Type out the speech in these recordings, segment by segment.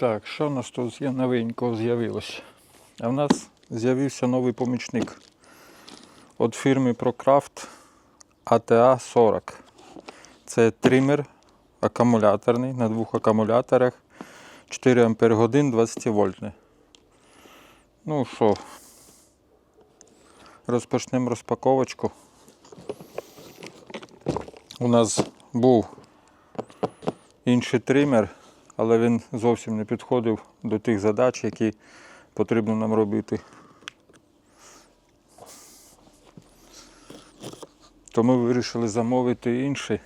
Так, що в нас тут новенького з'явилося? А в нас з'явився новий помічник від фірми ProCraft ATA 40. Це тример акумуляторний на двох акумуляторах 4 Ампер годин 20 вольтний. Ну що, розпочнемо розпаковочку. У нас був інший тример, але він зовсім не підходив до тих задач, які потрібно нам робити. То ми вирішили замовити інший.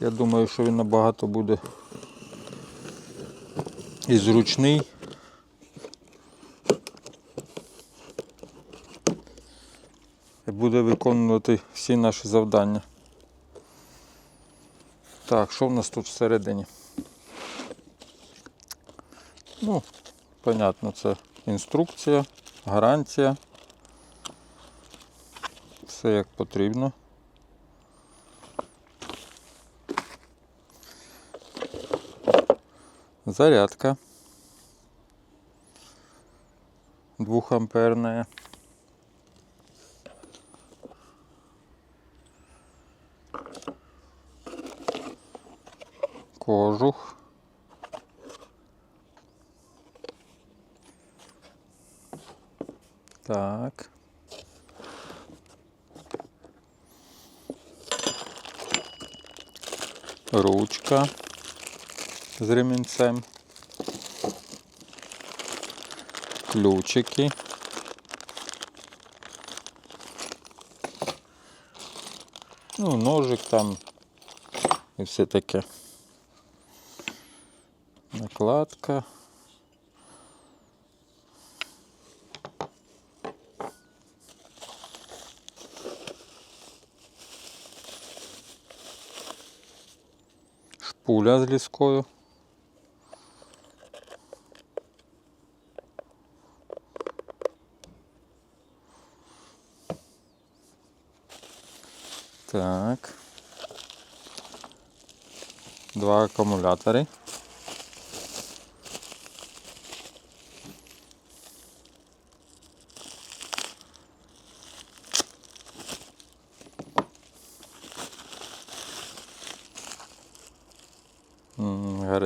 Я думаю, що він набагато буде і зручний. І буде виконувати всі наші завдання. Так, що в нас тут всередині? Ну, понятно, це інструкція, гарантія. Все як потрібно. Зарядка. Двухамперная. Кожух. Так. Ручка з ремінцем. Ключики. Ну, ножик там і все таке. Накладка. Шпуля з ліскою. Так. Два акумулятори.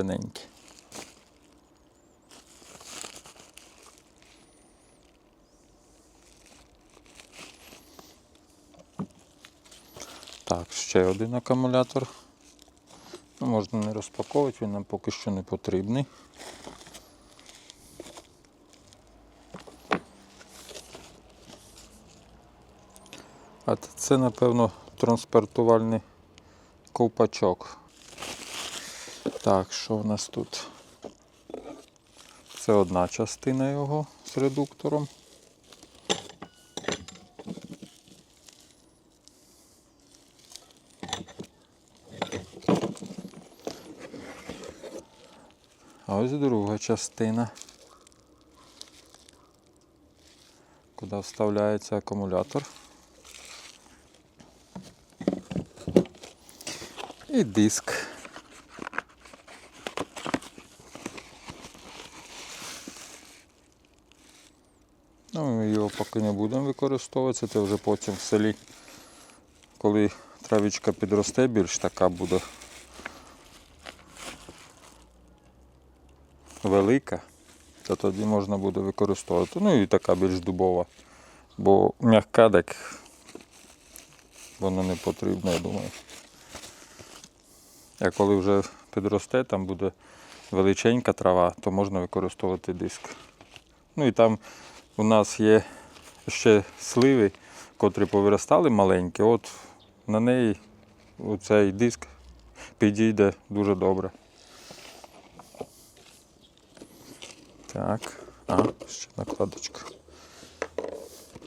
Гарненькі. Так, ще один акумулятор. Ну, можна не розпаковувати, він нам поки що не потрібний. А це, напевно, транспортувальний ковпачок. Так, що в нас тут? Це одна частина його з редуктором. А ось друга частина. Куди вставляється акумулятор. І диск. Ну, ми його поки не будемо використовувати, це вже потім в селі, коли травічка підросте, більш така буде велика, то тоді можна буде використовувати. Ну і така більш дубова. Бо м'яка так воно не потрібно, я думаю. А коли вже підросте, там буде величенька трава, то можна використовувати диск. Ну і там у нас є ще сливи, котрі повиростали маленькі, от на неї цей диск підійде дуже добре. Так, а, ще накладочка.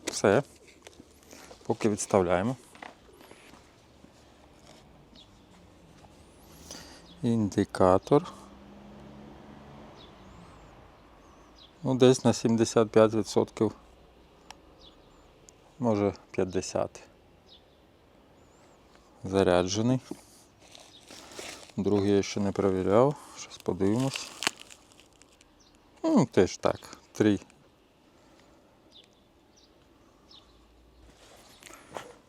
Все. Поки відставляємо. Індикатор. Ну, десь на 75%. Може 50. Заряджений. Другий я ще не перевіряв. Зараз подивимось. Ну, теж так, три.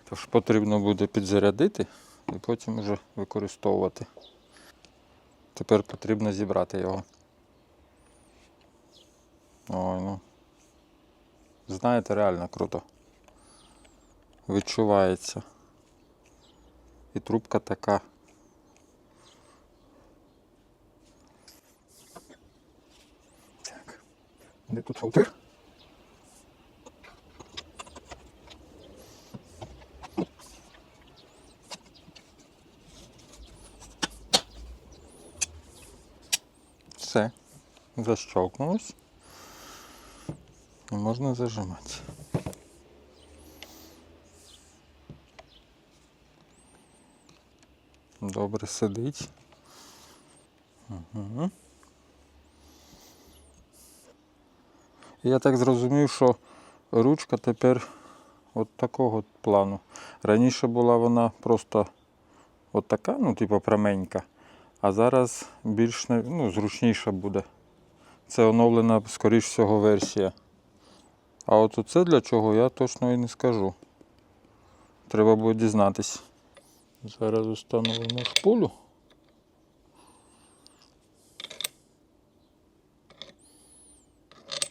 Тож потрібно буде підзарядити і потім вже використовувати. Тепер потрібно зібрати його. Ой, ну. Знаєте, реально круто. Відчувається. І трубка така. Так. Де тут фільтр? Все. Защелкнулось. І можна зажимати. Добре сидить. Угу. Я так зрозумів, що ручка тепер от такого плану. Раніше була вона просто от така, ну, типу, пряменька, а зараз більш ну, зручніша буде. Це оновлена, скоріш всього, версія. А от оце для чого я точно і не скажу. Треба буде дізнатись. Зараз установимо шпулю.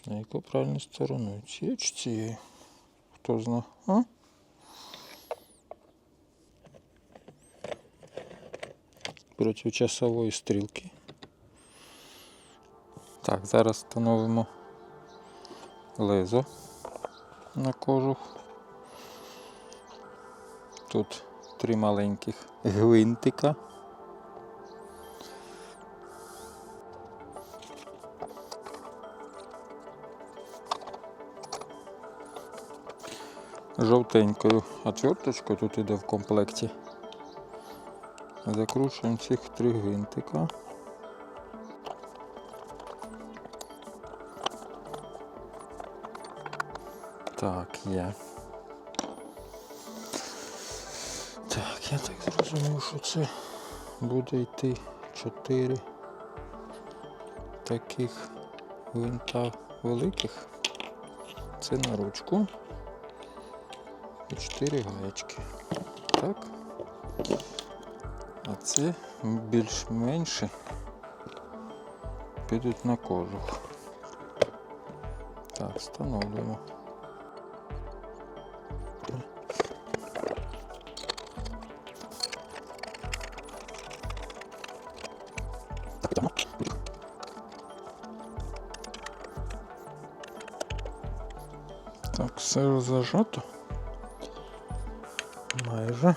На яку правильну сторону? Цією чи цією? Хто знає? А? Проти часової стрілки. Так, зараз встановимо лезо на кожух. Тут три маленьких гвинтика. Жовтенькою отверточкою тут іде в комплекті. Закручуємо цих три гвинтика. Так, є. Так, я так зрозумів, що це буде йти 4 таких гвинта великих. Це на ручку. І 4 гаєчки. Так. А це більш менші підуть на кожух. Так, встановлюємо. Все зажато. Майже.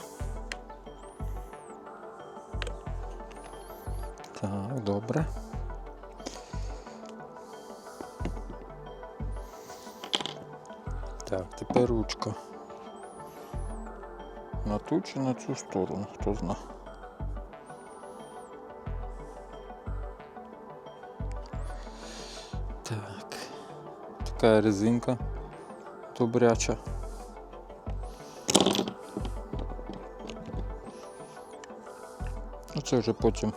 Так, добре. Так, тепер ручка. На ту чи на цю сторону, хто зна. Так. Така резинка добряча. Ну це вже потім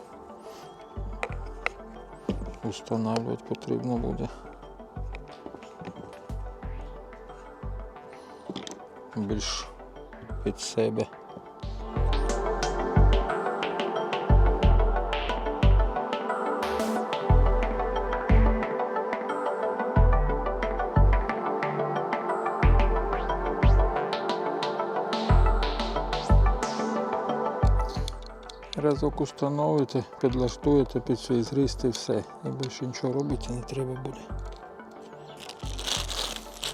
встановлювати потрібно буде. Більш під себе. Разок установите, підлаштуєте під свій зріст і все. І більше нічого робити не треба буде.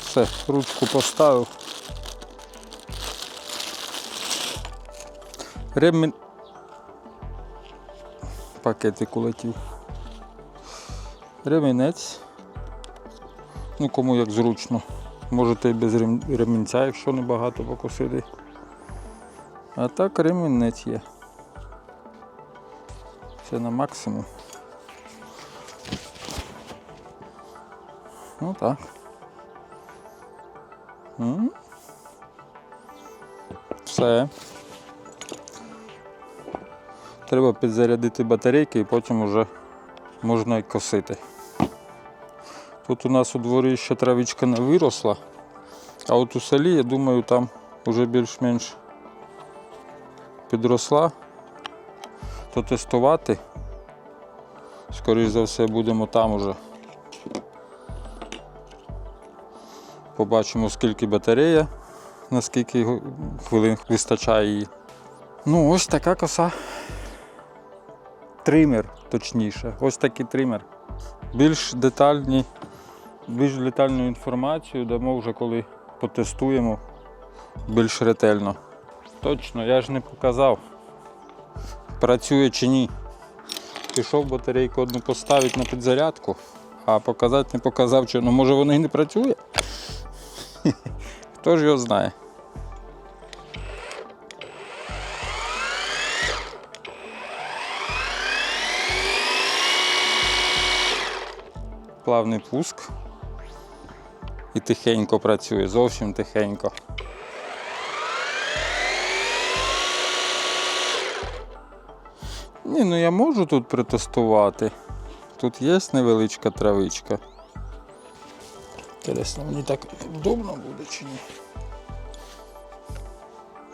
Все, ручку поставив. Ремін... Пакетик улетів. Ремінець. Ну кому як зручно. Можете і без ремінця, якщо не багато покосити. А так ремінець є. Це на максимум. Ну так. Все. Треба підзарядити батарейки і потім вже можна і косити. Тут у нас у дворі ще травичка не виросла, а от у селі, я думаю, там вже більш-менш підросла. То тестувати. Скоріше за все, будемо там уже. Побачимо, скільки батарея, наскільки хвилин вистачає її. Ну, ось така коса. Тример, точніше. Ось такий тример. Більш детальні, більш детальну інформацію дамо вже коли потестуємо більш ретельно. Точно, я ж не показав, працює чи ні. Пішов батарейку одну поставити на підзарядку, а показати не показав, чи ну може воно і не працює. Хто ж його знає? Плавний пуск. І тихенько працює, зовсім тихенько. Ні, ну я можу тут притестувати. Тут є невеличка травичка. Інтересно, мені так удобно буде чи ні?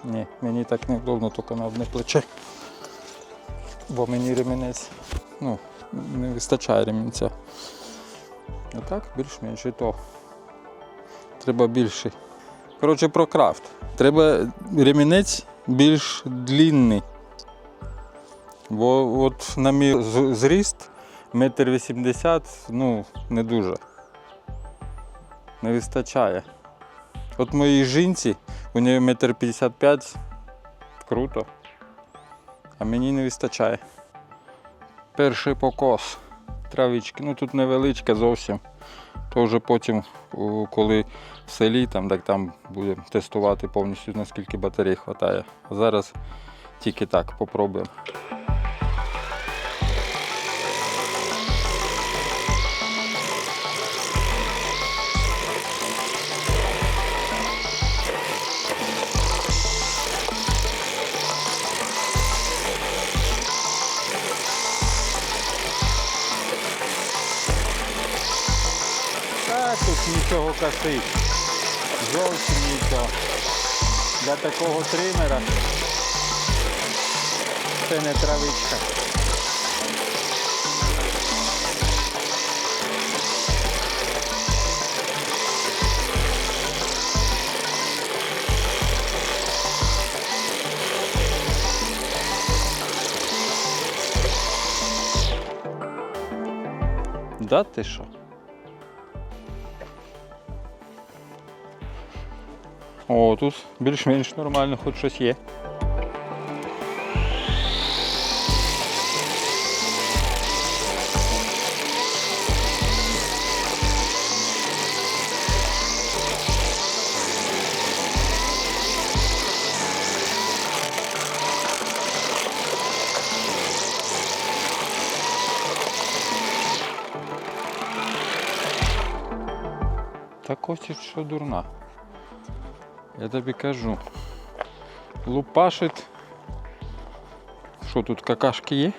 Ні, мені так не вдобно, тільки на одне плече. Бо мені ремінець, ну, не вистачає ремінця. А так, більш-менш і то. Треба більший. Коротше, про крафт. Треба ремінець більш длінний. Бо от на мій зріст метр вісімдесят, ну, не дуже. Не вистачає. От моїй жінці, у неї метр п'ятдесят п'ять, круто. А мені не вистачає. Перший покос травички. Ну тут невеличке зовсім. То вже потім, коли в селі, там, так там будемо тестувати повністю, наскільки батарей вистачає. Зараз тільки так попробуємо. Нічого косить. Зовсім нічого. Для такого тримера це не травичка. Да ти що? О, тут більш-менш нормально, хоч щось є. Так ось що дурна. Я тобі кажу. Лупашить. Що тут какашки є?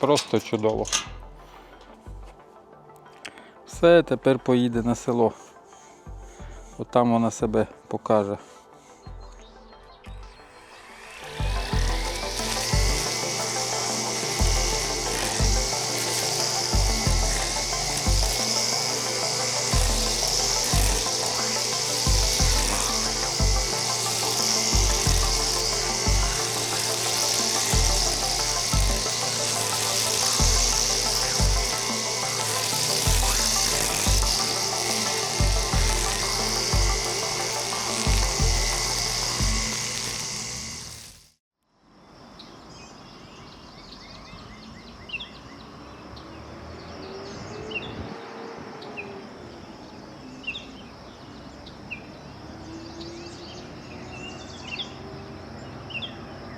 Просто чудово. Все, тепер поїде на село. От там вона себе покаже.